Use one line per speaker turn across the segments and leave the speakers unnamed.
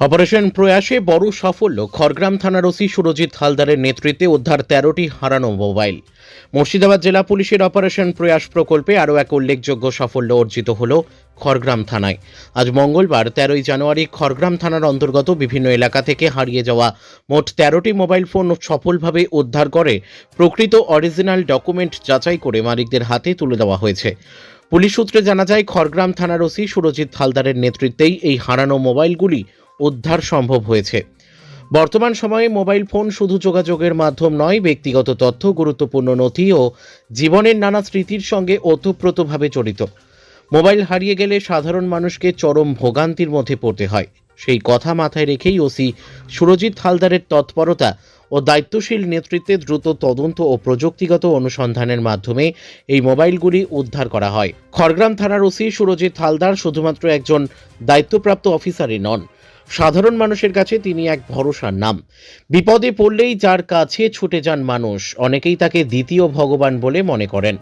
Operation প্রয়াসে বড় সাফল্য। খড়গ্রাম থানার ওসি সুরজিৎ হালদারের নেতৃত্বে উদ্ধার তেরোটি হারানো মোবাইল। মুর্শিদাবাদ জেলা পুলিশের অপারেশন প্রয়াস প্রকল্পে আরও এক উল্লেখযোগ্য সাফল্য অর্জিত হল খড়গ্রাম থানায়। আজ মঙ্গলবার, তেরোই জানুয়ারি, খড়গ্রাম থানার অন্তর্গত বিভিন্ন এলাকা থেকে হারিয়ে যাওয়া মোট তেরোটি মোবাইল ফোন সফলভাবে উদ্ধার করে প্রকৃত অরিজিনাল ডকুমেন্ট যাচাই করে মালিকদের হাতে তুলে দেওয়া হয়েছে। পুলিশ সূত্রে জানা যায়, খড়গ্রাম থানার ওসি সুরজিৎ হালদারের নেতৃত্বেই এই হারানো মোবাইলগুলি উদ্ধার সম্ভব হয়েছে। বর্তমান সময়ে মোবাইল ফোন শুধু যোগাযোগের মাধ্যম নয়, ব্যক্তিগত তথ্য, গুরুত্বপূর্ণ নথি ও জীবনের নানা স্মৃতির সঙ্গে ওতপ্রোতভাবে জড়িত। মোবাইল হারিয়ে গেলে সাধারণ মানুষকে চরম ভোগান্তির মধ্যে পড়তে হয়। সেই কথা মাথায় রেখেই ওসি সুরজিৎ হালদারের তৎপরতা ও দায়িত্বশীল নেতৃত্বে দ্রুত তদন্ত ও প্রযুক্তিগত অনুসন্ধানের মাধ্যমে এই মোবাইলগুলি উদ্ধার করা হয়। খড়গ্রাম থানার ওসি সুরজিৎ হালদার শুধুমাত্র একজন দায়িত্বপ্রাপ্ত অফিসারই নন। সাধারণ মানুষের কাছে তিনি এক ভরসার নাম। বিপদে পড়লেই যার কাছে ছুটে যান মানুষ, অনেকেই তাকে দ্বিতীয় ভগবান বলে মনে করেন।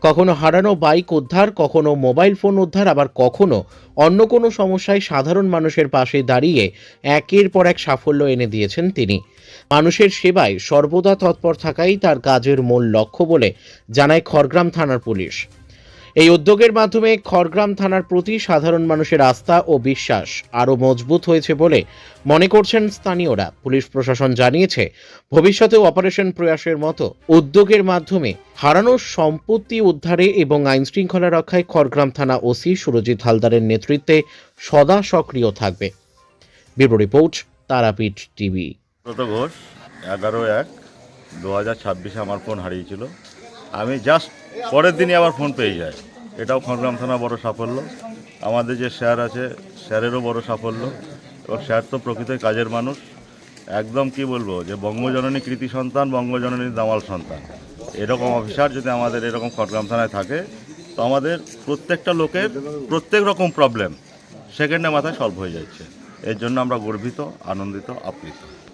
কখনো হারানো বাইক উদ্ধার, কখনো মোবাইল ফোন উদ্ধার, আবার কখনো অন্য কোনো সমস্যায় সাধারণ মানুষের পাশে দাঁড়িয়ে একের পর এক সাফল্য এনে দিয়েছেন তিনি। মানুষের সেবায় সর্বদা তৎপর থাকাই তার কাজের মূল লক্ষ্য বলে জানায় খড়গ্রাম থানার পুলিশ। এই উদ্যোগের মাধ্যমে খড়গ্রাম থানার প্রতি সাধারণ মানুষের আস্থা ও বিশ্বাস আরও মজবুত হয়েছে বলে মনে করছেন স্থানীয়রা। পুলিশ প্রশাসন জানিয়েছে, ভবিষ্যতেও অপারেশন প্রয়াসের মতো উদ্যোগের মাধ্যমে হারানো সম্পত্তি উদ্ধারে এবং আইনশৃঙ্খলা রক্ষায় খড়গ্রাম থানা ওসি সুরজিৎ হালদারের নেতৃত্বে সদা সক্রিয় থাকবে। Bureau report, Tarapith TV.
Ghosh, এগারো এক, দু হাজার ছাব্বিশে আমার ফোন হারিয়েছিল। আমি জাস্ট পরের দিনই আবার ফোন পেয়ে যাই। এটাও খড়গ্রাম থানা বড় সাফল্য। আমাদের যে স্যার আছে, স্যারেরও বড় সাফল্য। এবং স্যার তো প্রকৃতই কাজের মানুষ। একদম কি বলব, যে বঙ্গজননী কৃতি সন্তান, বঙ্গজননী দামাল সন্তান। এরকম অফিসার যদি আমাদের এরকম খড়গ্রাম থানায় থাকে, তো আমাদের প্রত্যেকটা লোকের প্রত্যেক রকম প্রবলেম সেকেন্ডে মাথায় সলভ হয়ে যাচ্ছে। এর জন্য আমরা গর্বিত, আনন্দিত, আপ্লিত।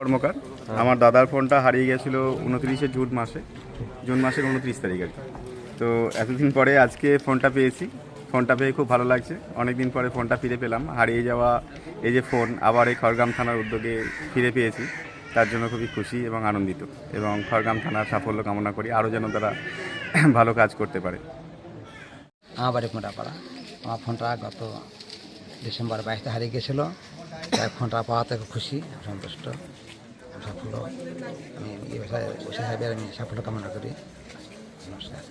কর্মকার। আমার দাদার ফোনটা হারিয়ে গেছিল উনত্রিশে জুন মাসে, জুন মাসের উনত্রিশ তারিখ আর কি। তো এতদিন পরে আজকে ফোনটা পেয়েছি। ফোনটা পেয়ে খুব ভালো লাগছে। অনেক দিন পরে ফোনটা ফিরে পেলাম। হারিয়ে যাওয়া এই যে ফোন, আবার এই খড়গ্রাম থানার উদ্যোগে ফিরে পেয়েছি। তার জন্য খুবই খুশি এবং আনন্দিত এবং খড়গ্রাম থানার সাফল্য কামনা করি। আরও যেন তারা ভালো কাজ করতে পারে।
আমার বাড়ি মোটাপাড়া আমার ফোনটা গত ডিসেম্বর বাইশে হারিয়ে গেছিল। ফোনটা পাওয়াতে খুশি, সন্তুষ্ট। সাফল্য আমি এই বিষয়ে ওসি সাহেবের আমি সাফল্য কামনা করি। নমস্কার।